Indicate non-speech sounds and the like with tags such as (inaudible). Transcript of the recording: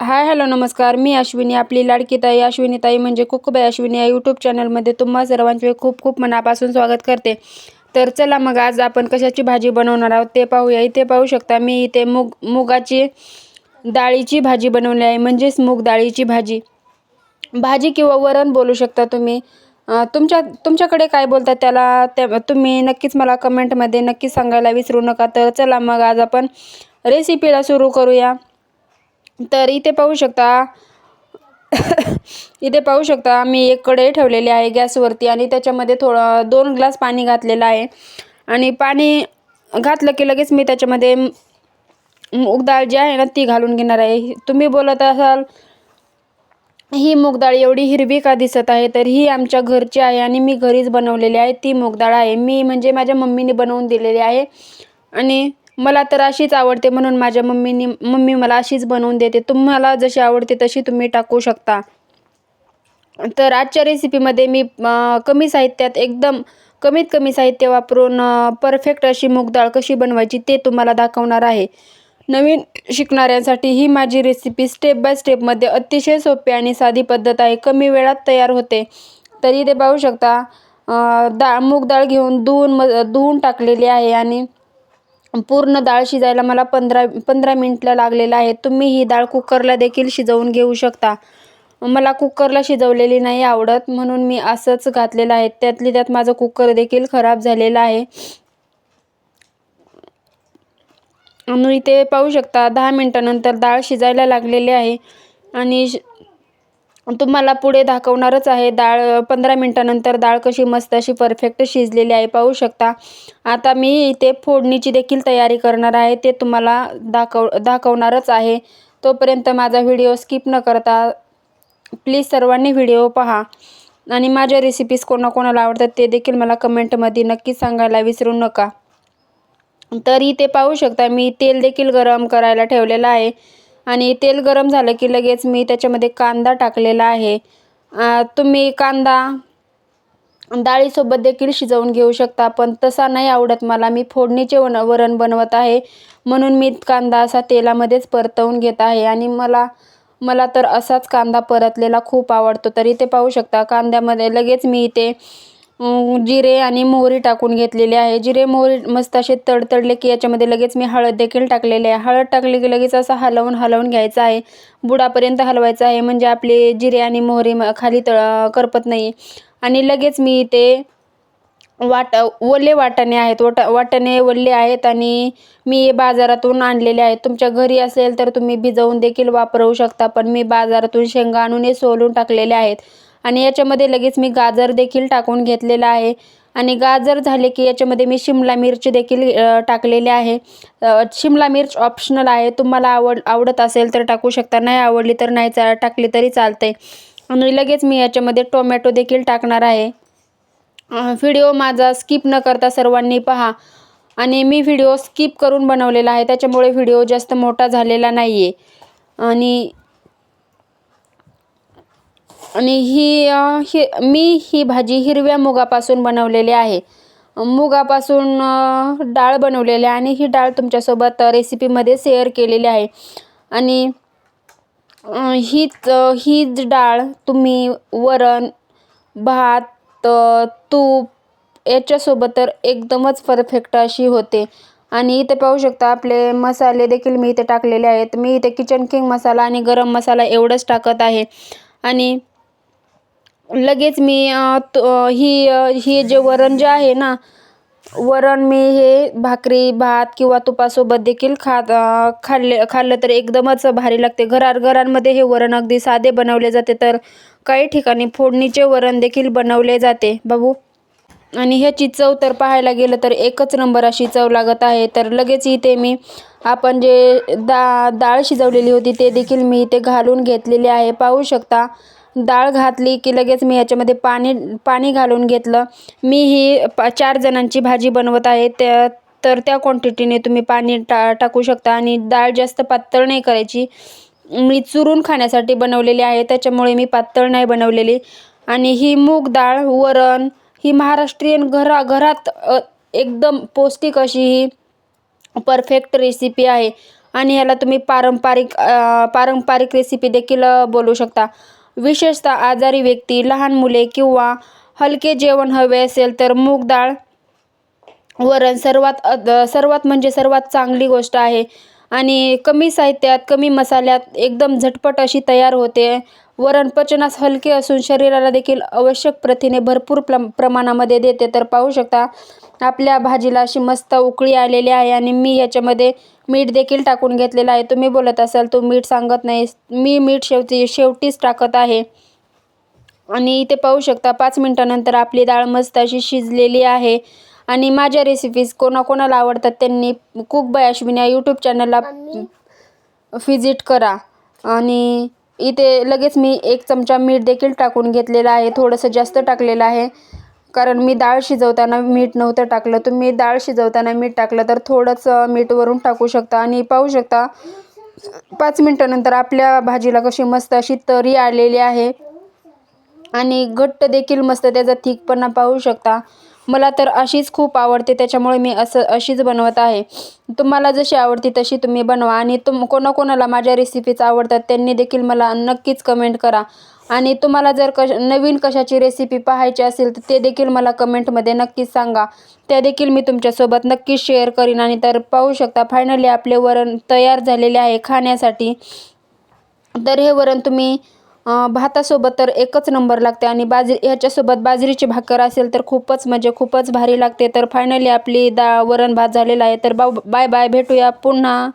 Hi hello नमस्कार. मी अश्विनी आपली लाडकी ताई. अश्विनी ताई म्हणजे कुकबाई अश्विनी या यूट्यूब चॅनलमध्ये तुम्हा सर्वांचे खूप खूप मनापासून स्वागत करते. तर चला मग आज आपण कशाची भाजी बनवणार आहोत ते पाहूया. इथे पाहू शकता मी इथे मूग मुगाची डाळीची भाजी बनवली आहे. म्हणजेच मूग डाळीची भाजी. भाजी किंवा वरण बोलू शकता तुम्ही. तुमच्या तुमच्याकडे काय बोलतात त्याला? त्या तुम्ही नक्कीच मला कमेंटमध्ये नक्कीच सांगायला विसरू नका. तर चला मग आज आपण रेसिपीला सुरू करूया. तर इथे पाहू शकता. (laughs) इथे पाहू शकता मी एक कढई ठेवलेली आहे गॅसवरती आणि त्याच्यामध्ये थोडं दोन ग्लास पाणी घातलेलं आहे. आणि पाणी घातलं की लगेच मी त्याच्यामध्ये मूग डाळ जी आहे ना ती घालून घेणार आहे. तुम्ही बोलत असाल ही मूग डाळ एवढी हिरवी का दिसत आहे? तर ही आमच्या घरची आहे आणि मी घरीच बनवलेली आहे. ती मूग डाळ आहे. मी म्हणजे माझ्या मम्मीने बनवून दिलेली आहे. आणि मला तर अशीच आवडते म्हणून माझ्या मम्मीनी मम्मी मला अशीच बनवून देते. तुम्हाला जशी आवडते तशी तुम्ही टाकू शकता. तर आजच्या रेसिपीमध्ये मी कमी साहित्यात एकदम कमीत कमी साहित्य वापरून परफेक्ट अशी मूगडाळ कशी बनवायची ते तुम्हाला दाखवणार आहे. नवीन शिकणाऱ्यांसाठी ही माझी रेसिपी स्टेप बाय स्टेपमध्ये अतिशय सोपी आणि साधी पद्धत आहे. कमी वेळात तयार होते. तरी ते पाहू शकता डाळ मूग डाळ घेऊन धुवून म धुवून टाकलेली आहे आणि पूर्ण डाळ शिजायला मला पंधरा पंधरा मिनटं लागलेलं आहे. तुम्ही ही डाळ कुकरला देखील शिजवून घेऊ शकता. मला कुकरला शिजवलेली नाही आवडत म्हणून मी असंच घातलेलं आहे. त्यातली त्यात माझं कुकर देखील खराब झालेलं आहे. आणि इथे पाहू शकता दहा मिनटानंतर डाळ शिजायला लागलेली आहे. आणि तुम्हाला पुढे दाखवणारच आहे. डाळ पंधरा मिनटानंतर डाळ कशी मस्त अशी परफेक्ट शिजलेली आहे पाहू शकता. आता मी इथे फोडणीची देखील तयारी करणार आहे ते तुम्हाला दाखव दाखवणारच आहे. तोपर्यंत माझा व्हिडिओ स्किप न करता प्लीज सर्वांनी व्हिडिओ पहा. आणि माझ्या रेसिपीज कोणाकोणाला आवडतात ते देखील मला कमेंटमध्ये नक्की सांगायला विसरू नका. तर इथे पाहू शकता मी तेल देखील गरम करायला ठेवलेलं आहे. आणि तेल गरम झालं की लगेच मी त्याच्यामध्ये कांदा टाकलेला आहे. तुम्ही कांदा डाळीसोबत देखील शिजवून घेऊ शकता पण तसा नाही आवडत मला. मी फोडणीचे वन वरण बनवत आहे. म्हणून मी कांदा असा तेलामध्येच परतवून घेत आहे आणि मला मला तर असाच कांदा परतलेला खूप आवडतो. तरी ते पाहू शकता कांद्यामध्ये लगेच मी इथे जिरे आणि मोहरी टाकून घेतलेली आहे. जिरे मोहरी मस्त असे तडतडले की याच्यामध्ये लगेच मी हळद देखील टाकलेली आहे. हळद टाकली की लगेच असं हलवून हलवून घ्यायचं आहे. बुडापर्यंत हलवायचं आहे. म्हणजे आपले जिरे आणि मोहरी म- खाली तळ करपत नाही. आणि लगेच मी इथे वाट ओले वाटाणे आहेत. वाटा वाटाणे ओले आहेत आणि मी बाजारातून आणलेले आहेत. तुमच्या घरी असेल तर तुम्ही भिजवून देखील वापरू शकता पण मी बाजारातून शेंगा आणून हे सोलून टाकलेले आहेत. आणि याच्यामध्ये लगेच मी गाजर देखील टाकून घेतलेला आहे. आणि गाजर झाले की याच्यामध्ये मी शिमला मिरची देखील टाकलेली आहे. शिमला मिर्च ऑप्शनल आहे. तुम्हाला आवड आवडत असेल तर टाकू शकता. नाही आवडली तर नाही चा टाकली तरी चालते आणि लगेच मी याच्यामध्ये टोमॅटो देखील टाकणार आहे. व्हिडिओ माझा स्किप न करता सर्वांनी पहा. आणि मी व्हिडिओ स्किप करून बनवलेला आहे. त्याच्यामुळे व्हिडिओ जास्त मोठा झालेला नाही आहे आणि आणि ही हि ही मी ही भाजी हिरव्या मुगापासून बनवलेली आहे. मुगापासून डाळ बनवलेली आहे आणि ही डाळ तुमच्यासोबत रेसिपीमध्ये शेअर केलेली आहे. आणि हीच हीच डाळ तुम्ही वरण भात तूप याच्यासोबत तर एकदमच परफेक्ट अशी होते. आणि इथे पाहू शकता आपले मसाले देखील मी इथे टाकलेले आहेत. मी इथे किचन किंग मसाला आणि गरम मसाला एवढंच टाकत आहे. आणि लगेच मी तो ही हे ही जे वरण जे आहे ना वरण मी हे भाकरी भात किंवा तुपासोबत देखील खात खाल्ले खाल्लं तर एकदमच भारी लागते. घरार घरांमध्ये हे वरण अगदी साधे बनवले जाते तर काही ठिकाणी फोडणीचे वरण देखील बनवले जाते. बाबू? आणि ह्याची चव तर पाहायला गेलं तर एकच नंबर अशी चव लागत आहे. तर लगेच इथे मी आपण जे दा डाळ शिजवलेली होती ते देखील मी इथे घालून घेतलेली आहे. पाहू शकता डाळ घातली की लगेच मी याच्यामध्ये पाणी पाणी घालून घेतलं. मी ही पा चार जणांची भाजी बनवत आहे. त्या तर त्या क्वांटिटीने तुम्ही पाणी टा टाकू शकता आणि डाळ जास्त पातळ नाही करायची. मी चुरून खाण्यासाठी बनवलेली आहे. त्याच्यामुळे मी पातळ नाही बनवलेली. आणि ही मूग डाळ वरण ही महाराष्ट्रीयन घरा घरात एकदम पौष्टिक अशी ही परफेक्ट रेसिपी आहे. आणि ह्याला तुम्ही पारंपरिक पारंपरिक रेसिपी देखील बोलू शकता. विशेषतः आजारी व्यक्ती लहान मुले किंवा हलके जेवण हवे असेल तर मूग डाळ वरण सर्वात अद सर्वात म्हणजे सर्वात चांगली गोष्ट आहे. आणि कमी साहित्यात कमी मसाल्यात एकदम झटपट अशी तयार होते. वरण पचनास हलके असून शरीराला देखील आवश्यक प्रथिने भरपूर प्र प्रमाणामध्ये देते. तर पाहू शकता आपल्या भाजीला अशी मस्त उकळी आलेली आहे आणि मी याच्यामध्ये मीठ देखील टाकून घेतलेलं आहे. तुम्ही बोलत असाल तू मीठ सांगत नाही मी मीठ शेवटी शेवटीच टाकत आहे. आणि इथे पाहू शकता पाच मिनटानंतर आपली डाळ मस्त अशी शिजलेली आहे. आणि माझ्या रेसिपीज कोणाकोणाला आवडतात त्यांनी कुक बाय अश्विनी या यूट्यूब चॅनलला व्हिजिट करा. आणि इथे लगेच मी एक चमचा मीठ देखील टाकून घेतलेला आहे. थोडंसं जास्त टाकलेलं आहे. कारण मी डाळ शिजवताना मीठ नव्हतं टाकलं. तुम्ही डाळ शिजवताना मीठ टाकलं तर थोडंच मीठ वरून टाकू शकता आणि पाहू शकता पाच मिनटानंतर आपल्या भाजीला कशी मस्त अशी तरी आलेली आहे. आणि घट्ट देखील मस्त त्याचा थिकपणा पाहू शकता. मला तर अशीच खूप आवडते त्याच्यामुळे मी असं अशीच बनवत आहे. तुम्हाला जशी आवडती तशी तुम्ही बनवा आणि तुम कोणाकोणाला माझ्या रेसिपीज आवडतात त्यांनी देखील मला नक्कीच कमेंट करा. आणि तुम्हाला जर कश नवीन कशाची रेसिपी पाहायची असेल तर ते देखील मला कमेंटमध्ये नक्कीच सांगा. त्या देखील मी तुमच्यासोबत नक्कीच शेअर करीन आणि तर पाहू शकता फायनली आपले वरण तयार झालेले आहे खाण्यासाठी. तर हे वरण तुम्ही भातासोबत तर एकच नंबर लागते आणि बाजरी ह्याच्यासोबत बाजरीची भाकर असेल तर खूपच म्हणजे खूपच भारी लागते. तर फायनली आपली दा वरण भात झालेला आहे. तर बा बाय बाय भेटूया पुन्हा.